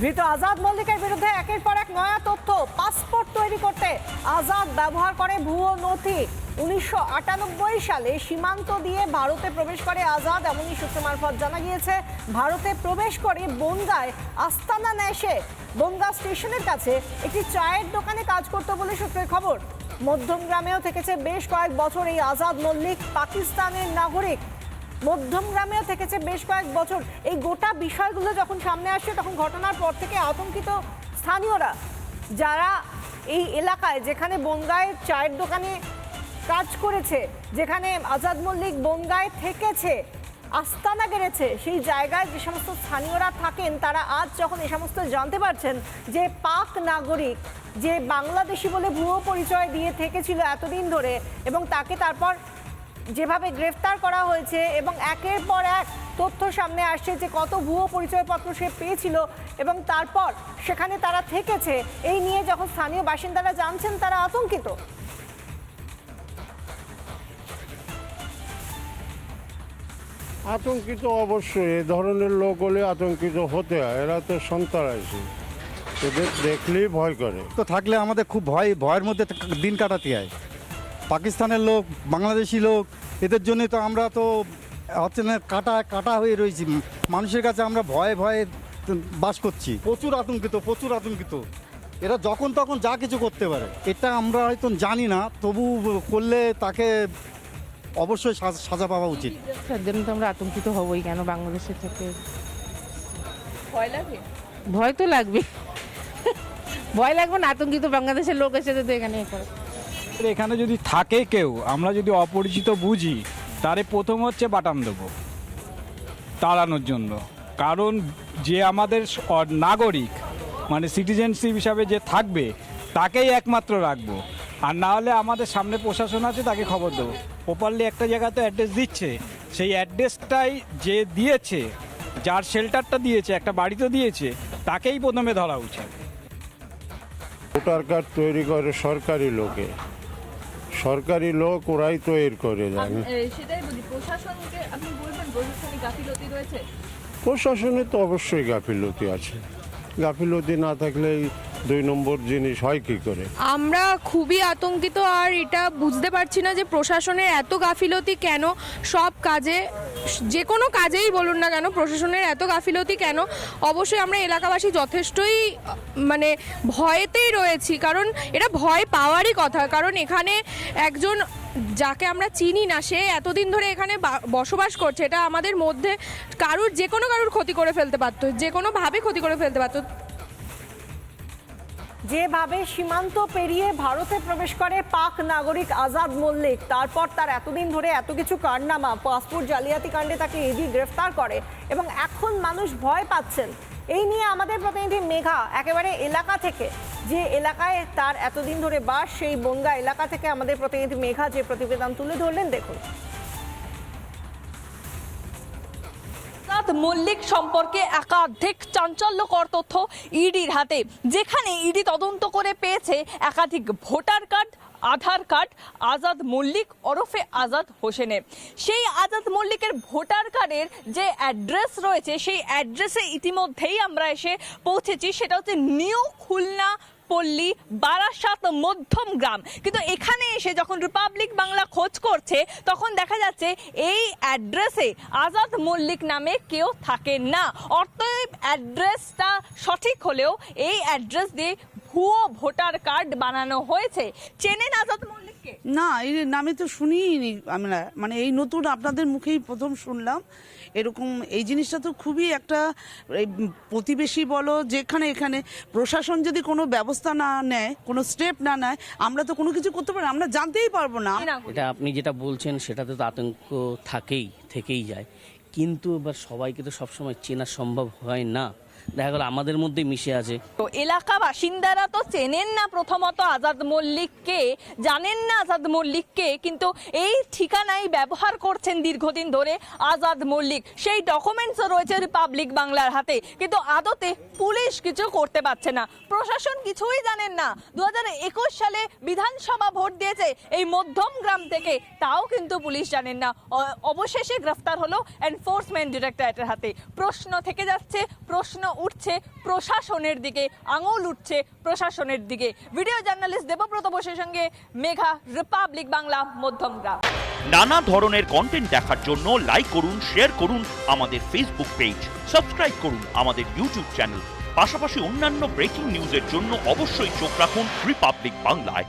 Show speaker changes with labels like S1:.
S1: ধৃত আজাদ মল্লিকের বিরুদ্ধে একের পর এক নয়া তথ্য, পাসপোর্ট তৈরি করতে আজাদ ব্যবহার করে ভুয়ো নথি। উনিশশো আটানব্বই সালে সীমান্ত দিয়ে ভারতে প্রবেশ করে আজাদ, এমনই সূত্র মারফত জানা গিয়েছে। ভারতে প্রবেশ করে বনগায় আস্তানা নেয় সে। বনগা স্টেশনের কাছে একটি চায়ের দোকানে কাজ করতো বলে সূত্রের খবর। মধ্যম গ্রামেও থেকেছে বেশ কয়েক বছর এই আজাদ মল্লিক, পাকিস্তানের নাগরিক। মধ্যম গ্রামেও থেকেছে বেশ কয়েক বছর। এই গোটা বিষয়গুলো যখন সামনে আসছে, তখন ঘটনার পর থেকে আতঙ্কিত স্থানীয়রা। যারা এই এলাকায়, যেখানে বনগায় চায়ের দোকানে কাজ করেছে, যেখানে আজাদ মল্লিক বনগায় থেকেছে, আস্তানা গেড়েছে, সেই জায়গায় যে সমস্ত স্থানীয়রা থাকেন, তারা আজ যখন এ সমস্ত জানতে পারছেন যে পাক নাগরিক, যে বাংলাদেশি বলে ভুয়ো পরিচয় দিয়ে থেকেছিল এতদিন ধরে এবং তাকে তারপর যেভাবে গ্রেফতার করা হয়েছে এবং একের পর এক তথ্য সামনে আসছে যে কত ভুয়ো পরিচয়পত্র সে পেয়েছিল এবং তারপর সেখানে তারা থেকেছে। এই নিয়ে যখন স্থানীয় বাসিন্দারা জানছেন তারা আতঙ্কিত।
S2: আতঙ্কিত অবশ্যই এ ধরনের লোক হলে আতঙ্কিত হতে হয় এরা তো সন্ত্রাসী এদের দেখলেই ভয় করে।
S3: তো থাকলে আমাদের খুব ভয় ভয়ের মধ্যে দিন কাটাতে হয়। পাকিস্তানের লোক বাংলাদেশি লোক এদের জন্য তো আমরা তো হচ্ছে না কাটা কাটা হয়ে রয়েছি। মানুষের কাছে আমরা ভয়ে ভয়ে বাস করছি। প্রচুর আতঙ্কিত প্রচুর আতঙ্কিত। এরা যখন তখন যা কিছু করতে পারে। এটা আমরা হয়তো জানি না তবু করলে তাকে অবশ্যই সাজা- সাজা পাওয়া উচিত।
S4: তার জন্য তো আমরা আতঙ্কিত হবই কেন বাংলাদেশের থেকে?
S5: ভয় লাগে?
S4: ভয় তো লাগবে ভয় লাগবে না আতঙ্কিত বাংলাদেশের লোক এসে তো এখানে করে।
S6: এখানে যদি থাকে কেউ, আমরা যদি অপরিচিত বুঝি, তারে প্রথম হচ্ছে বাটাম দেবো, তাড়ানোর জন্য। কারণ যে আমাদের নাগরিক মানে সিটিজেনশিপ হিসাবে যে থাকবে, তাকেই একমাত্র রাখব। আর না হলে আমাদের সামনে প্রশাসন আছে, তাকে খবর দেবো। প্রপারলি একটা জায়গাতে অ্যাড্রেস দিচ্ছে, সেই অ্যাড্রেসটাই যে দিয়েছে, যার শেল্টারটা দিয়েছে, একটা বাড়ি তো দিয়েছে, তাকেই প্রথমে ধরা উচিত।
S2: ভোটার কার্ড তৈরি করে সরকারি লোকে। সরকারি লোক ওরাই তৈরি করে জানে
S5: সেটাই বলি প্রশাসনকে আপনি বলবেন প্রশাসনিক গাফিলতি রয়েছে?
S2: প্রশাসনে তো অবশ্যই গাফিলতি আছে। গাফিলতি না থাকলে দুই নম্বর জিনিস হয় কি করে?
S7: আমরা খুবই আতঙ্কিত আর এটা বুঝতে পারছি না যে প্রশাসনের এত গাফিলতি কেন সব কাজে, যে কোনো কাজেই বলুন না কেন, প্রশাসনের এত গাফিলতি কেন? অবশ্যই আমরা এলাকাবাসী যথেষ্টই মানে ভয়েতেই রয়েছি, কারণ এটা ভয় পাওয়ারই কথা। কারণ এখানে একজন যাকে আমরা চিনি না, সে এতদিন ধরে এখানে বসবাস করছে, এটা আমাদের মধ্যে কারুর, যে কোনো কারুর ক্ষতি করে ফেলতে পারতো, যে কোনোভাবে ক্ষতি করে ফেলতে পারতো।
S1: যেভাবে সীমান্ত পেরিয়ে ভারতে প্রবেশ করে পাক নাগরিক আজাদ মল্লিক, তারপর তার এতদিন ধরে এত কিছু কারনামা, পাসপোর্ট জালিয়াতি কাণ্ডে তাকে ইডি গ্রেফতার করে এবং এখন মানুষ ভয় পাচ্ছেন। এই নিয়ে আমাদের প্রতিনিধি মেঘা একেবারে এলাকা থেকে, যে এলাকায় তার এতদিন ধরে বাস, সেই বঙ্গা এলাকা থেকে আমাদের প্রতিনিধি মেঘা যে প্রতিবেদন তুলে ধরলেন, দেখুন।
S5: আজাদ মল্লিক সম্পর্কে একাধিক চাঞ্চল্যকর তথ্য ইডির হাতে। যেখানে ইডি তদন্ত করে পেয়েছে একাধিক voter card, Aadhaar card, Azad Mallick ওরফে আজাদ হোসেনের। সেই আজাদ মল্লিকের ভোটার কার্ডের যে অ্যাড্রেস রয়েছে, সেই অ্যাড্রেসে ইতিমধ্যেই আমরা এসে পৌঁছেছি। সেটা হচ্ছে নিউ খুলনা পল্লী, বারাসাত, মধ্যম গ্রাম। কিন্তু এখানে এসে যখন রিপাবলিক বাংলা খোঁজ করছে, তখন দেখা যাচ্ছে এই অ্যাড্রেসে আজাদ মল্লিক নামে কেউ থাকে না। অর্থাৎ অ্যাড্রেসটা সঠিক হলেও এই অ্যাড্রেস দিয়ে ভুয়ো ভোটার কার্ড বানানো হয়েছে। চেনেন আজাদ মল্লিককে
S8: না এই নামে তো শুনিনি আমরা। মানে এই নতুন আপনাদের মুখেই প্রথম শুনলাম। এরকম এই জিনিসটা তো খুবই একটা এই প্রতিবেশী বলো যেখানে এখানে প্রশাসন যদি কোনো ব্যবস্থা না নেয় কোনো স্টেপ না নেয় আমরা তো কোনো কিছু করতে পারি না, আমরা জানতেই পারব না।
S9: এটা আপনি যেটা বলছেন সেটাতে তো আতঙ্ক থাকেই থেকেই যায়। কিন্তু এবার সবাইকে তো সবসময় চেনা সম্ভব হয় না। দেখা গেল আমাদের মধ্যে মিশে আছে।
S5: তো এলাকা বাসিন্দারা তো চেনেন না প্রথমত আজাদ মল্লিককে, জানেন না আজাদ মল্লিককে, কিন্তু এই ঠিকানাই ব্যবহার করছেন দীর্ঘদিন ধরে আজাদ মল্লিক। সেই ডকুমেন্টসও রয়েছে রিপাবলিক বাংলার হাতে, কিন্তু আদতে পুলিশ কিছু করতে পারছে না। প্রশাসন কিছুই জানেন না। দু হাজার একুশ সালে বিধানসভা ভোট দিয়েছে এই মধ্যম গ্রাম থেকে, তাও কিন্তু পুলিশ জানেন না। অবশেষে গ্রেফতার হলো এনফোর্সমেন্ট ডিরেক্টরেটের হাতে। প্রশ্ন থেকে যাচ্ছে, প্রশ্ন উঠছে প্রশাসনের দিকে, আঙুল উঠছে প্রশাসনের দিকে। ভিডিও জার্নালিস্ট দেবব্রত বসের সঙ্গে মেঘা, রিপাবলিক বাংলা মধ্যমগ্রাম
S10: নানা ধরনের কন্টেন্ট দেখার জন্য লাইক করুন শেয়ার করুন আমাদের ফেসবুক পেজ সাবস্ক্রাইব করুন আমাদের ইউটিউব চ্যানেল পাশাপাশি অন্যান্য ব্রেকিং নিউজের জন্য অবশ্যই চোখ রাখুন রিপাবলিক বাংলায়